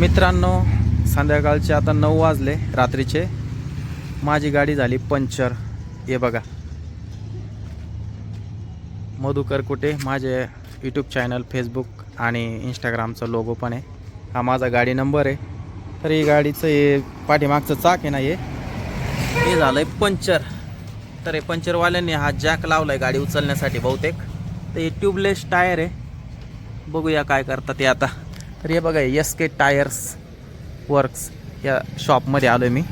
मित्रांनो संध्याकाळचे आता नऊ वाजले रात्रीचे. माझी गाडी झाली पंक्चर हे बघा. मधुकर कुठे? माझे यूट्यूब चॅनल फेसबुक आणि इंस्टाग्रामचा लोगो पण आहे. हा माझा गाडी नंबर आहे. तर ही गाडीचं हे पाठीमागचं चाक आहे ना हे? हे झालं आहे पंक्चर तर हे पंक्चरवाल्यांनी हा जॅक लावला आहे गाडी उचलण्यासाठी बहुतेक. तर हे ट्यूबलेस टायर आहे. बघूया काय करतात ते आता. तर हे बघा एस के टायर्स वर्क्स या शॉपमध्ये आलो आहे मी.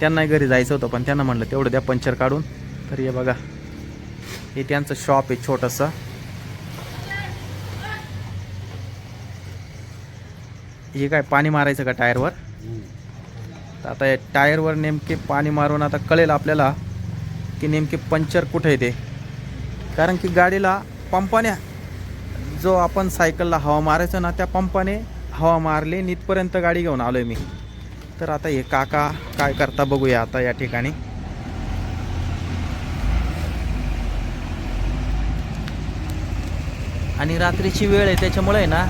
त्यांनाही घरी जायचं होतं पण त्यांना म्हणलं तेवढं द्या पंक्चर काढून. तर हे बघा हे त्यांचं शॉप आहे छोटंसं. हे काय पाणी मारायचं का टायरवर? तर आता या टायरवर नेमके पाणी मारून आता कळेल आपल्याला की नेमके पंक्चर कुठे आहे ते. कारण की गाडीला पंपाने जो आपण सायकलला हवा मारायचो ना त्या पंपाने हवा मारली आणि गाडी घेऊन आलो आहे मी. तर आता हे काका काय करता बघूया आता या ठिकाणी. आणि रात्रीची वेळ आहे त्याच्यामुळे आहे ना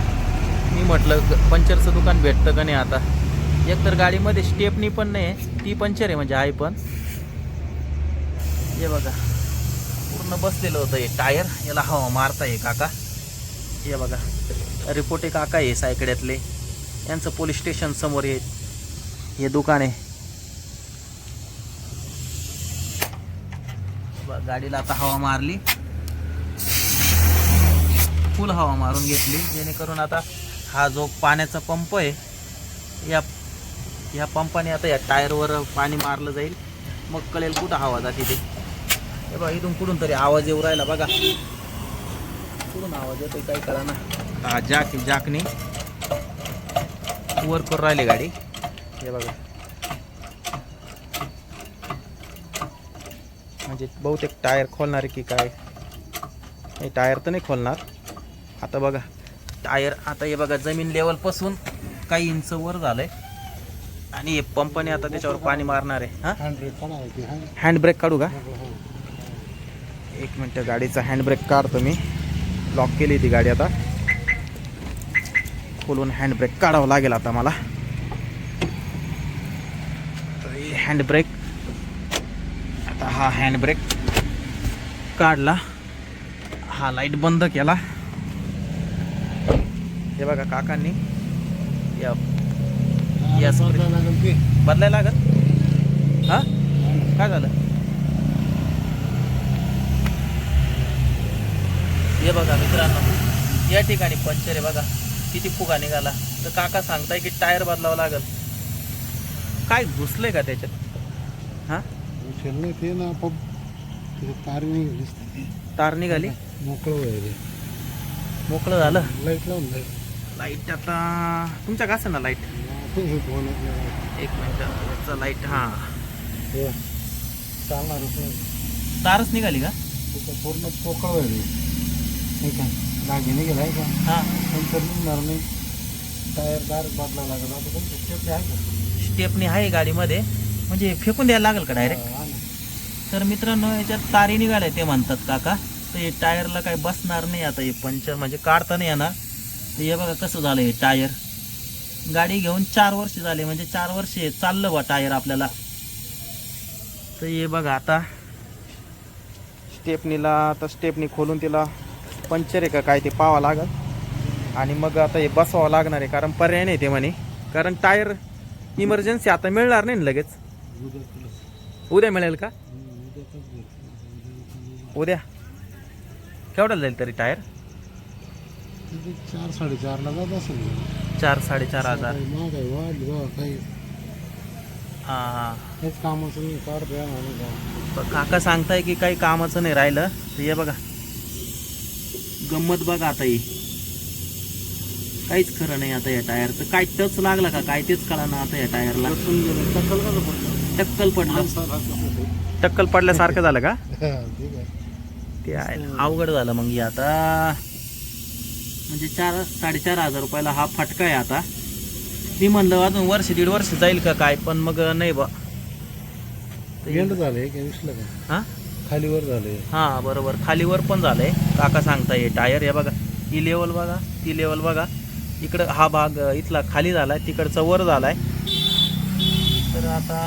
मी म्हटलं पंक्चरचं दुकान भेटतं का नाही आता? एकतर गाडीमध्ये स्टेपनी पण नाही ती पंक्चर आहे म्हणजे आहे पण. हे बघा पूर्ण बसलेलं होतं हे टायर याला हवा मारता आहे काका. हे बघा. रिपोर्टे काका आहे सायकड्यातले. यांचं पोलीस स्टेशन समोर हे हे दुकान आहे. गाडीला आता हवा मारली. फुल हवा मारून घेतली. जेणेकरून आता हा जो पाण्याचा पंप आहे या या पंपाने आता या टायरवर पाणी मारलं जाईल. मग कळेल कुठं हवा जाते ते. बघा इथून कुठून तरी आवाज येऊ राहिला. बघा. कुठून आवाज येतोय काही कळा ना. हा जाक जाकने. वर करून राहिली गाडी. हे बघा. म्हणजे बहुतेक टायर खोलणार आहे की काय? नाही टायर तर नाही खोलणार. आता बघा टायर आता हे बघा जमीन लेवलपासून काही इंच वर झालंय. आणि हे पंपने आता त्याच्यावर पाणी मारणार आहे. हा? हँडब्रेक काढू का? एक मिनटं गाडीचा हँडब्रेक काढतो मी. लॉक केली ती गाडी आता. खोलून हँडब्रेक काढावं लागेल आता मला. हँडब्रेक आता हा हँडब्रेक काढला. हा लाइट बंद केला. हे बघा काकांनी. या या बदलायला लागत हा? काय झालं? बघा मित्रांनो या ठिकाणी पंक्चर आहे बघा किती फुगा निघाला. तर काका सांगताय की टायर बदलावं लागल. काय घुसलंय का त्याच्यात? हा? ते ना तार नाही दिसते. तार निघाली? मोकळं मोकळं झालं? लाइट लावून लाइट आता तुमच्या का ना लाइट. एक मिनिट लाइट हा. चालणार तारच निघाली का? पूर्ण पोकळ वगैरे नाही का? दागिने गेलाय का? हा. नंतर निघणार नाही. टायर दार बदला लागला. आता पण स्टेप आहे का? स्टेपनी आहे गाडीमध्ये. म्हणजे फेकून द्यायला लागेल का डायरेक्ट हा ना. तर मित्रांनो याच्यात तारी निघाल्या ते म्हणतात काका. तर हे टायरला काही बसणार नाही आता हे पंचर. म्हणजे काढता नाही येणार. तर हे बघा कसं झालं हे टायर. गाडी घेऊन चार वर्ष झाले. म्हणजे चार वर्ष हे चाललं बा टायर आपल्याला. तर हे बघा आता. स्टेपनीला आता स्टेपनी खोलून तिला. पंचर आहे का काय ते पाहावं लागल. आणि मग आता हे बसवावं लागणार आहे कारण पर्याय नाही ते म्हणे. कारण टायर इमर्जन्सी आता मिळणार नाही ना लगेच. उद्या मिळेल का. उद्या. केवढ्याला जाईल तरी टायर? चार साडेचारला जात असेल. चार साडेचार हजार. हां हां. कामाचं काका सांगताय की काही कामाचं नाही राहिलं. हे बघा. गंमत बघा आता ही. काहीच खरं नाही आता या टायरचं काय टच लागला का? काय तेच कळा ना आता या टायरला. टक्कल पडलं? टक्कल पडल्यासारखं झालं का? हा, ठीक आहे. ते आहे अवघड झालं मग हे आता. म्हणजे चार साडेचार हजार रुपयाला हा फटका आहे आता. मी म्हणलं अजून वर्ष दीड वर्ष जाईल का काय? पण मग नाही बा. झाले हां? खालीवर झाले. हां बरोबर. खालीवर पण झालंय काका सांगताय टायर हे बघा. ही लेवल बघा ती लेवल बघा. इकडं हा भाग इथला खाली झाला आहे तिकडचा वर झाला आहे तर आता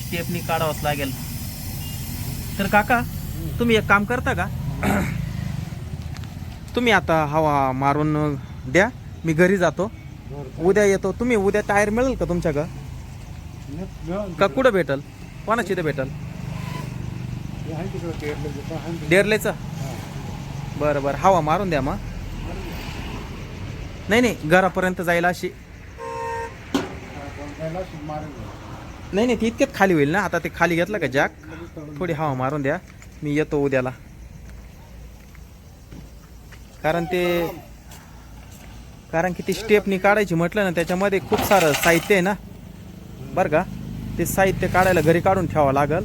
स्टेपनी काढावंच लागेल. तर काका तुम्ही एक काम करता का? तुम्ही आता हवा मारून द्या. मी घरी जातो. उद्या येतो. तुम्ही उद्या टायर मिळेल का तुमच्या का कुठं भेटल? कोणाची इथं भेटल ते आहे तिकडं केरला तिथं आहे ना ते. डेरलेचं बरं बरं. हवा मारून द्या मग. नाही नाही. घरापर्यंत जायला अशी नाही नाही. ती इतक्यात खाली होईल ना. आता ते खाली घेतलं का जॅक? थोडी हवा मारून द्या. मी येतो उद्याला. कारण ते कारण की ती स्टेपनी काढायची म्हटलं ना त्याच्यामध्ये खूप सारं साहित्य आहे ना. बरं का? ते साहित्य काढायला घरी काढून ठेवावं लागल.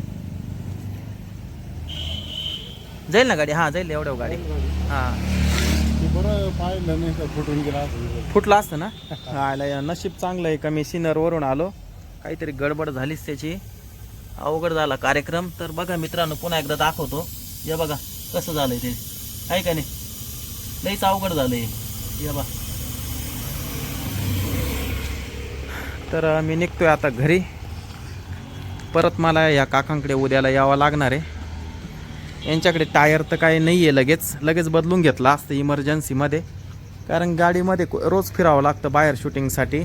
जाईल ना गाडी? हां जाईल एवढ्या गाडी. हां. ते बरं पाहिलं नाही का फुटून गेला. फुटलं असतं ना? आयला या नशीब चांगलं आहे का? मी सिनरवरून आलो. काहीतरी गडबड झालीच त्याची. अवघड झाला कार्यक्रम. तर बघा मित्रांनो पुन्हा एकदा दाखवतो. या बघा कसं झालंय ते. आहे का नाही? लईच अवघड झालंय. या बा तर अं, मी निघतोय आता घरी. परत मला या काकांकडे उद्याला यावं लागणार आहे. यांच्याकडे टायर तर काही नाही आहे लगेच. लगेच बदलून घेतला असतं इमर्जन्सीमध्ये कारण गाडीमध्ये रोज फिरावं लागतं बाहेर शूटिंगसाठी.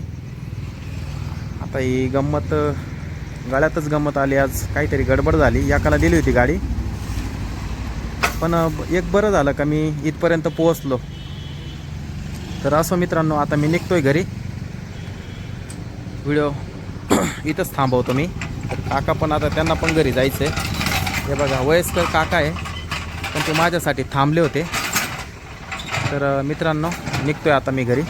आता ही गंमत गाड्यातच गळ्यातच गंमत आली आज. काहीतरी गडबड झाली. याकाला दिली होती गाडी. पण एक बरं झालं का मी इथपर्यंत पोहोचलो. तर असं मित्रांनो आता मी निघतोय घरी. व्हिडिओ इथंच थांबवतो मी. काका पण आता त्यांना पण घरी जायचं आहे हे बघा वयस्कर काका आहे. पण ते माझ्यासाठी थांबले होते. तर मित्रांनो निघतो आहे आता मी घरी.